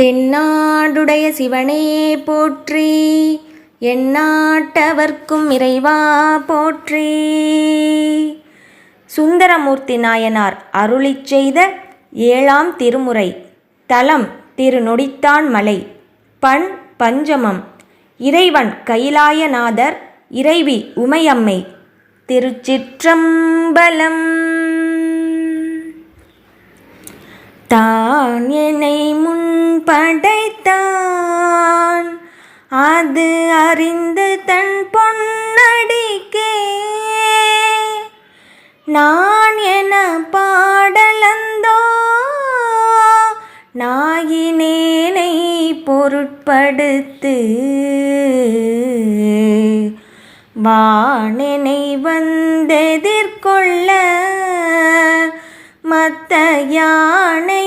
தென்னாடுடைய சிவனே போற்றி எந்நாட்டவர்க்கும் இறைவா போற்றி. சுந்தரமூர்த்தி நாயனார் அருளிச் செய்த ஏழாம் திருமுறை தலம் திருநொடித்தான் மலை பண் பஞ்சமம் இறைவன் கைலாயநாதர் இறைவி உமையம்மை திருச்சிற்றம்பலம். தான் என்னை அறிந்து தன் பொன்னடிக்கே. நான் என பாடலந்தோ நாயினேனை பொருட்படுத்து. வானினை வந்தெதிர்கொள்ள மத்த யானை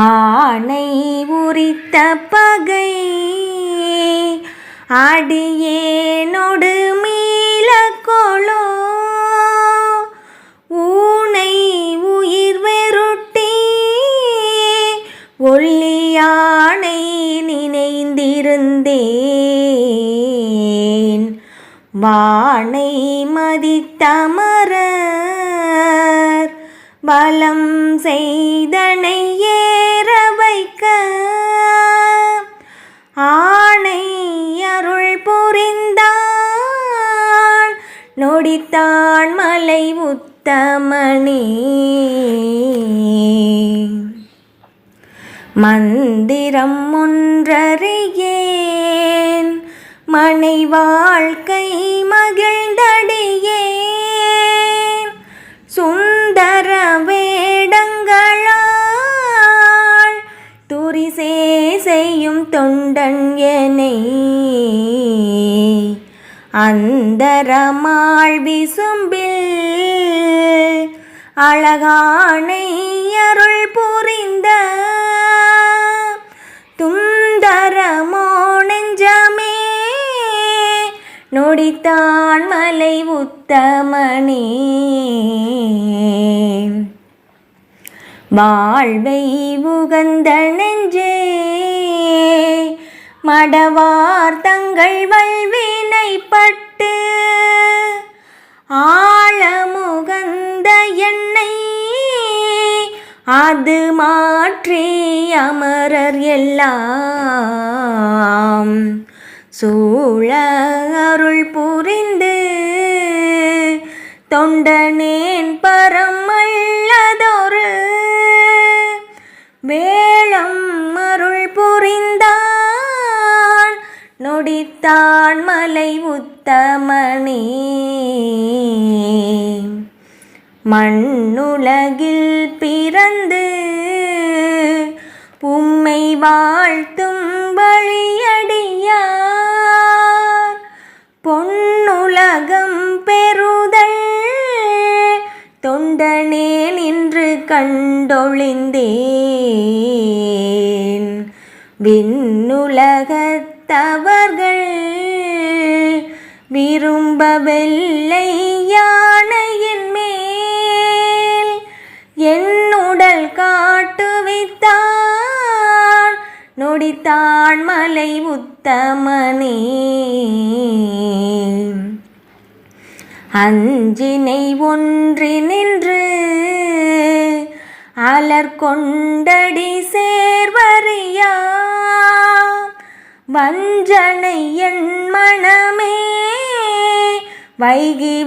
ஆனை உரித்த பகை அடியேனொடு மீள கொளோ. ஊனை உயிர் வெருட்டி ஒல்லியானை நினைந்திருந்தேன். வானை மதித்தமரர் பலம் செய்தனை ஏற வைக்க. ஆணை அருள் புரிந்தான். நொடித்தான் மலை உத்தமணி மந்திரம் ஒன்றறியேன். மனை வாழ்க்கை மகிழ்ந்தடி சுந்தர வேடங்களால் துரிசே செய்யும் தொண்டன் எனை அந்தரமாள் விசும்பில் அழகானை அருள் புரிந்த நொடித்தான் மலை உத்தமனே. வாழ்வை உகந்த நெஞ்சே. மடவார் தங்கள் வல்வினைப்பட்டு ஆழமுகந்த என்னை. அது மாற்றி அமரர் எல்லாம். சூழ அருள் புரிந்து தொண்டனேன் பரமல்லதொரு வேளம் அருள் புரிந்தான். நொடித்தான் மலை உத்தமணி மண்ணுலகில் பிறந்து உம்மை வாழ்த்து தொண்டனே நின்று கண்டொழிந்தேன். விண்ணுலகத்தவர்கள் விரும்பவில்லை யானையின் மேல். என்னுடல் காட்டுவித்தான் நொடித்தான் மலை உத்தமனே. அஞ்சினை ஒன்றினில் நின்று கொண்டடி சேர்வரியா வஞ்சனை என் மனமே வைகி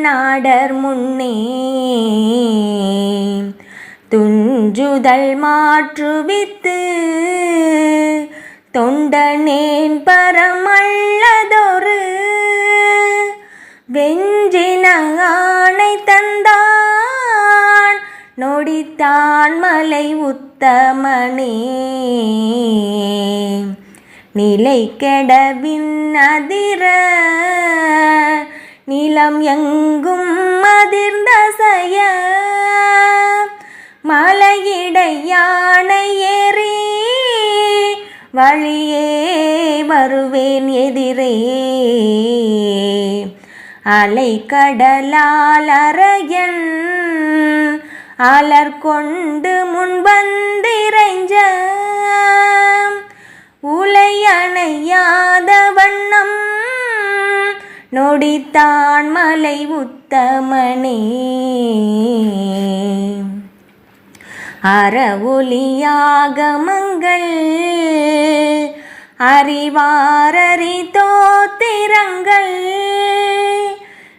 நாடர் முன்னே. துஞ்சுதல் மாற்றுவித்து தொண்டனேன் பரமல்லதொரு. வெஞ்சின ஆணை தந்தான் நொடித்தான் மலை உத்தமனே. நிலை கெடவின் அதிர நிலம் எங்கும் அதிர்ந்த செய்ய மலையிடை ஏறி வழியே வருவேன் எதிரே. அலை கடலால் அரையன் அலர் கொண்டு முன்வந்திரைஞ்ச உலை அணையாத வண்ணம். நொடித்தான் மலை உத்தமனே. அறவொலியாகமங்கள் அறிவாரறி தோத்திரங்கள்.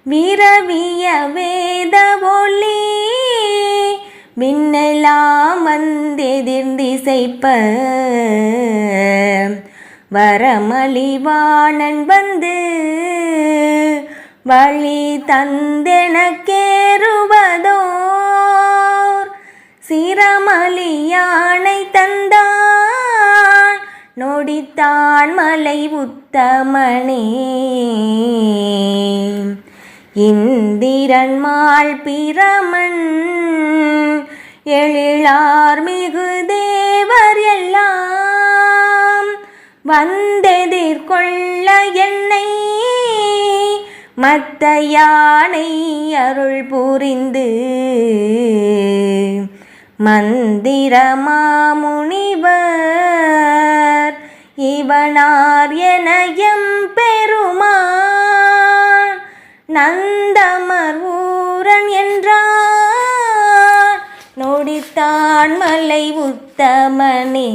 விரவியவே மின்னெல்லாம் வந்தெதிர்ந்திசைப்ப வரமளிவாணன் வந்து வழி தந்தெனக்கேறுவதோர். சிரமலி யானை தந்தான் நொடித்தான் மலை உத்தமனே. இந்திரன்மாள் பிரமன் எழிலார் மிகு தேவர் எல்லாம் வந்தெதிர்கொள்ள என்னை மத்த யானை அருள் புரிந்து மந்திரமாமுனிவர் இவனார் எனையம் பெருமான் நந்தமர் ஊரன் என்றார். தான் மலை உத்தமனே.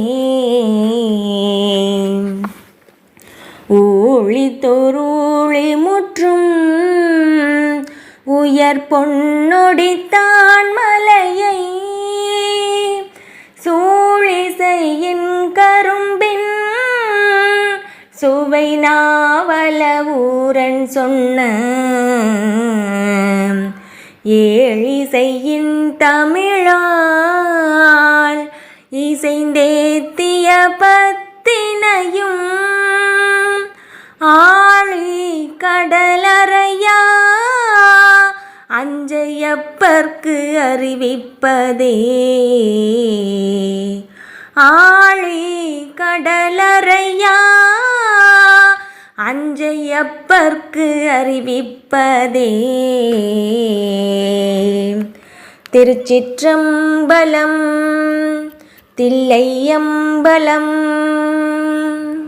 ஊழி தொருளி முற்றும் உயர் பொன்னொடித்தான் மலையை. சூழிசையின் கரும்பின் சுவை நாவல ஊரன் சொன்ன. ஏழிசையின் தமிழா கடலறையா? அஞ்சையப்பர்க்கு அறிவிப்பதே. ஆழி கடலறையா? அஞ்சையப்பர்க்கு அறிவிப்பதே. திருச்சிற்றம்பலம் தில்லையம்பலம்